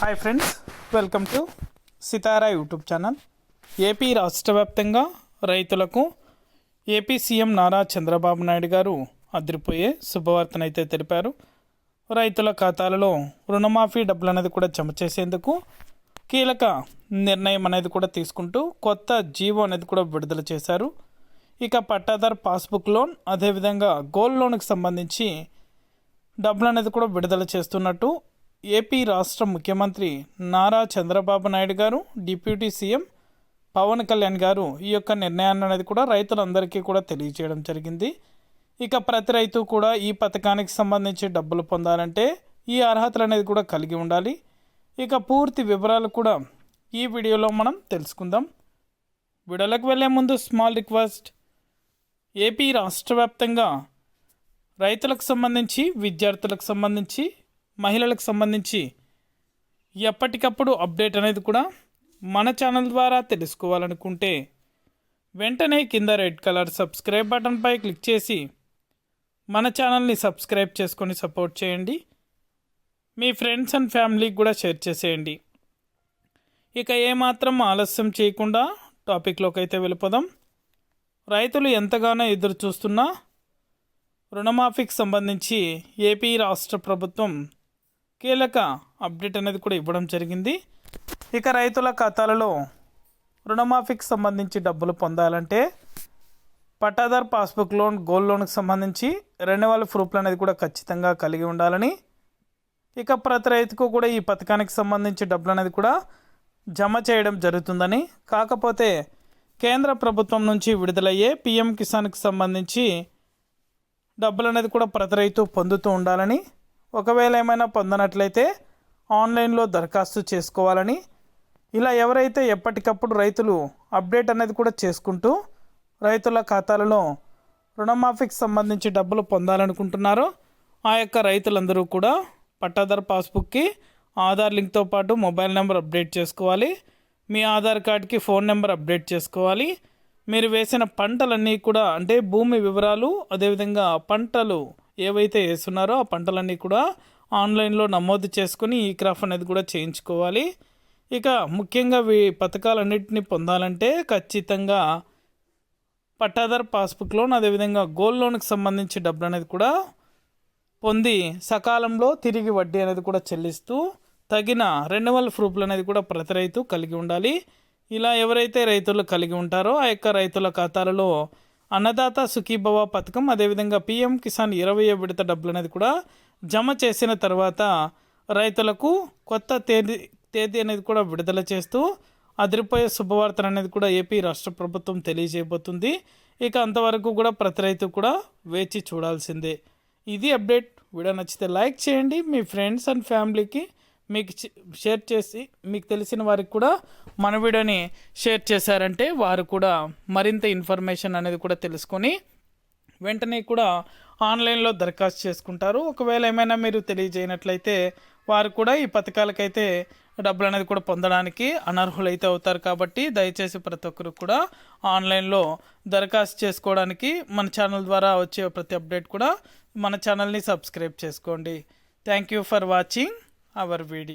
Hi friends welcome to Sitara YouTube channel AP రాష్ట్ర వ్యాప్తంగా రైతులకు ఏపీ సీఎం నారా చంద్రబాబు నాయుడు గారు అదిరిపోయే శుభవార్తనైతే తెలిపారు. రైతుల ఖాతాలలో రుణమాఫీ డబ్బులు అనేది కూడా జమ చేసేందుకు కీలక నిర్ణయం అనేది కూడా తీసుకుంటూ కొత్త జీవో అనేది కూడా విడుదల చేశారు. ఇక పట్టాదార్ పాస్బుక్ లోన్ అదేవిధంగా గోల్డ్ లోన్కి సంబంధించి డబ్బులు అనేది కూడా విడుదల చేస్తున్నట్టు ఏపీ రాష్ట్ర ముఖ్యమంత్రి నారా చంద్రబాబు నాయుడు గారు డిప్యూటీ సీఎం పవన్ కళ్యాణ్ గారు ఈ యొక్క నిర్ణయాన్ని అనేది కూడా రైతులందరికీ కూడా తెలియజేయడం జరిగింది. ఇక ప్రతి రైతు కూడా ఈ పథకానికి సంబంధించి డబ్బులు పొందాలంటే ఈ అర్హతలు అనేది కూడా కలిగి ఉండాలి. ఇక పూర్తి వివరాలు కూడా ఈ వీడియోలో మనం తెలుసుకుందాం. వీడియోలకు వెళ్ళే ముందు స్మాల్ రిక్వెస్ట్. ఏపీ రాష్ట్ర వ్యాప్తంగా రైతులకు సంబంధించి విద్యార్థులకు సంబంధించి మహిళలకు సంబంధించి ఎప్పటికప్పుడు అప్డేట్ అనేది కూడా మన ఛానల్ ద్వారా తెలుసుకోవాలనుకుంటే వెంటనే కింద రెడ్ కలర్ సబ్స్క్రైబ్ బటన్పై క్లిక్ చేసి మన ఛానల్ని సబ్స్క్రైబ్ చేసుకొని సపోర్ట్ చేయండి. మీ ఫ్రెండ్స్ అండ్ ఫ్యామిలీకి కూడా షేర్ చేసేయండి. ఇక ఏమాత్రం ఆలస్యం చేయకుండా టాపిక్లోకి అయితే వెళ్ళిపోదాం. రైతులు ఎంతగానో ఎదురు చూస్తున్నా రుణమాఫీకి సంబంధించి ఏపీ రాష్ట్ర ప్రభుత్వం కీలక అప్డేట్ అనేది కూడా ఇవ్వడం జరిగింది. ఇక రైతుల ఖాతాలలో రుణమాఫీకి సంబంధించి డబ్బులు పొందాలంటే పట్టాదార్ పాస్బుక్ లోన్ గోల్డ్ లోన్కి సంబంధించి రెన్యువల్ ప్రూఫ్లు అనేది కూడా ఖచ్చితంగా కలిగి ఉండాలని. ఇక ప్రతి రైతుకు కూడా ఈ పథకానికి సంబంధించి డబ్బులు అనేది కూడా జమ చేయడం జరుగుతుందని. కాకపోతే కేంద్ర ప్రభుత్వం నుంచి విడుదలయ్యే పిఎం కిసాన్కి సంబంధించి డబ్బులు అనేది కూడా ప్రతి రైతు పొందుతూ ఉండాలని ఒకవేళ ఏమైనా పొందనట్లయితే ఆన్లైన్లో దరఖాస్తు చేసుకోవాలని ఇలా ఎవరైతే ఎప్పటికప్పుడు రైతులు అప్డేట్ అనేది కూడా చేసుకుంటూ రైతుల ఖాతాలలో రుణమాఫీకి సంబంధించి డబ్బులు పొందాలనుకుంటున్నారో ఆ యొక్క రైతులందరూ కూడా పట్టాదారు పాస్బుక్కి ఆధార్ లింక్తో పాటు మొబైల్ నెంబర్ అప్డేట్ చేసుకోవాలి. మీ ఆధార్ కార్డ్కి ఫోన్ నెంబర్ అప్డేట్ చేసుకోవాలి. మీరు వేసిన పంటలన్నీ కూడా అంటే భూమి వివరాలు అదేవిధంగా పంటలు ఏవైతే వేస్తున్నారో ఆ పంటలన్నీ కూడా ఆన్లైన్లో నమోదు చేసుకుని ఈ క్రాఫ్ అనేది కూడా చేయించుకోవాలి. ఇక ముఖ్యంగా ఈ పథకాలన్నింటినీ పొందాలంటే ఖచ్చితంగా పట్టాదార్ పాస్బుక్ లోన్ అదేవిధంగా గోల్డ్ లోన్కి సంబంధించి డబ్బులు అనేది కూడా పొంది సకాలంలో తిరిగి వడ్డీ అనేది కూడా చెల్లిస్తూ తగిన రెన్యువల్ ప్రూఫ్లు అనేది కూడా ప్రతి రైతు కలిగి ఉండాలి. ఇలా ఎవరైతే రైతులు కలిగి ఉంటారో ఆ యొక్క రైతుల ఖాతాలలో అన్నదాత సుఖీభవ పథకం అదేవిధంగా పిఎం కిసాన్ ఇరవై విడత డబ్బులు అనేది కూడా జమ చేసిన తర్వాత రైతులకు కొత్త తేదీ తేదీ అనేది కూడా విడుదల చేస్తూ అదిరిపోయే శుభవార్తలు అనేది కూడా ఏపీ రాష్ట్ర ప్రభుత్వం తెలియజేయబోతుంది. ఇక అంతవరకు కూడా ప్రతి రైతు కూడా వేచి చూడాల్సిందే. ఇది అప్డేట్. వీడియో నచ్చితే లైక్ చేయండి. మీ ఫ్రెండ్స్ అండ్ ఫ్యామిలీకి మీకు షేర్ చేసి మీకు తెలిసిన వారికి కూడా మన వీడియోని షేర్ చేశారంటే వారు కూడా మరింత ఇన్ఫర్మేషన్ అనేది కూడా తెలుసుకొని వెంటనే కూడా ఆన్లైన్లో దరఖాస్తు చేసుకుంటారు. ఒకవేళ ఏమైనా మీరు తెలియజేయనట్లయితే వారు కూడా ఈ పథకాలకైతే డబ్బులు అనేది కూడా పొందడానికి అనర్హులైతే అవుతారు కాబట్టి దయచేసి ప్రతి ఒక్కరు కూడా ఆన్లైన్లో దరఖాస్తు చేసుకోవడానికి మన ఛానల్ ద్వారా వచ్చే ప్రతి అప్డేట్ కూడా మన ఛానల్ని సబ్స్క్రైబ్ చేసుకోండి. Thank you for watching. Our video